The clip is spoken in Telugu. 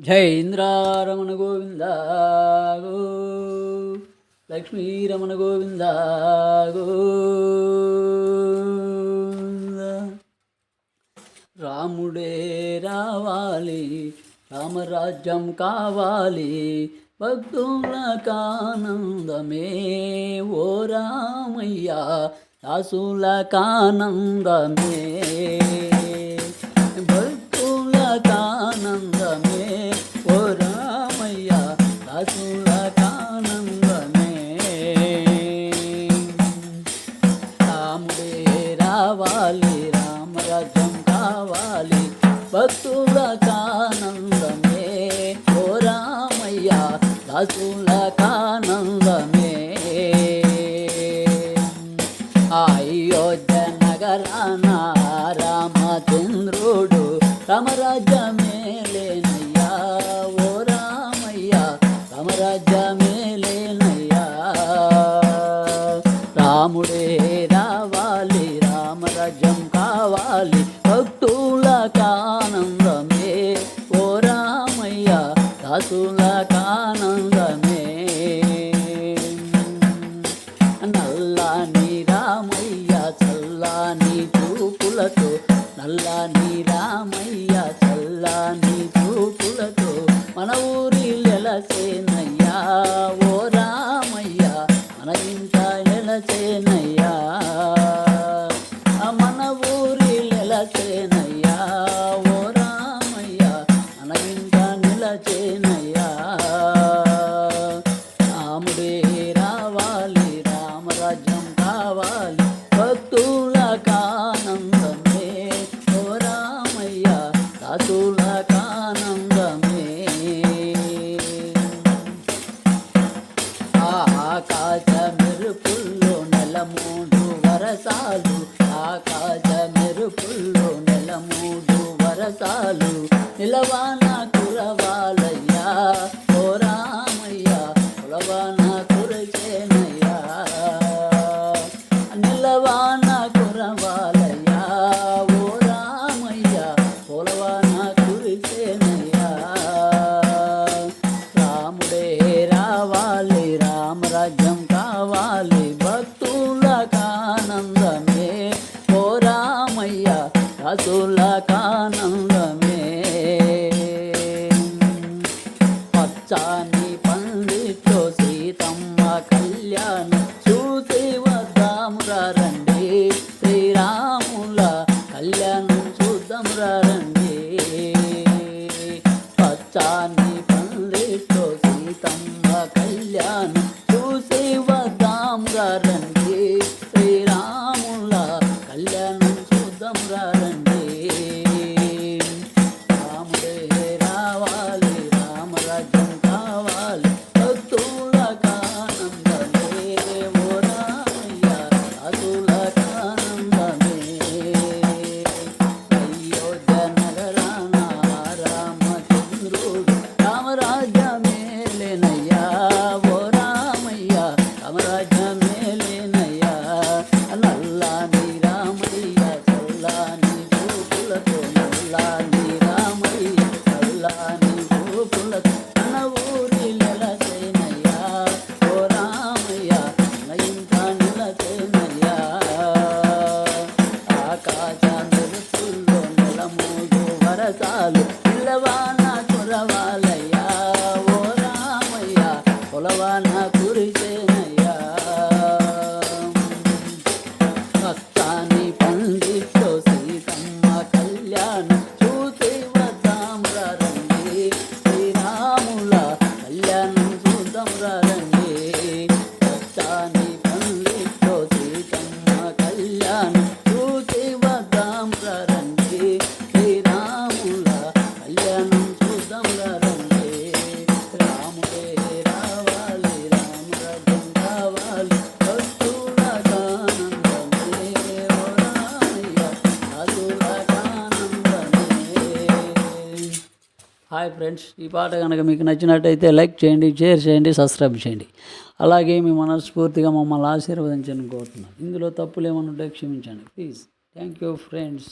జై ఇంద్రారమణ గోవింద గో లక్ష్మీరమణ గోవింద గోవింద రాముడే రావాలి రామరాజ్యం కావాలి భక్తులకు ఆనందమే ఓ రామయ్య దాసులకానందమే భక్తులకానందమే ఓ రామయ్య దాసులకానందమే రాముడే రావాలి రామరాజ్యం కావాలి భక్తులకానందమే ఓ రామయ్య దాసులకానందమే అయోధ్య నగరాన రామచంద్రుడు రామరాజ్యమే రాముడే రావాలి రామరాజ్యం కావాలి భక్తుల కానందమే. ఓ రామయ్య దాసుల కానందమే. నల్లాని రామయ్య చల్లాని చూపులతో నల్లాని రామయ్య కావాలి. భక్తుల కానందమే. ఓ రామయ్య దాసులకానందమే ఆకాశ మెరుపుల్లో నెల మూడు వరసాలు. ఆకాశ మెరుపుల్లో నెల మూడు వరసాలు. నిలవాన రాసులకానందమే పచ్చాని పండితో సీతమ్మ కళ్యాణం చూసి వద్దాము రండి. శ్రీరాముల కళ్యాణం చూద్దాం రండి. పచ్చాని ಹೊಲವನ హాయ్ ఫ్రెండ్స్. ఈ పాట కనుక మీకు నచ్చినట్టయితే లైక్ చేయండి షేర్ చేయండి సబ్స్క్రైబ్ చేయండి. అలాగే మీ మనస్ఫూర్తిగా మమ్మల్ని ఆశీర్వదించని కోరుతున్నాను. ఇందులో తప్పులు ఏమైనా ఉంటే క్షమించండి. Please thank you friends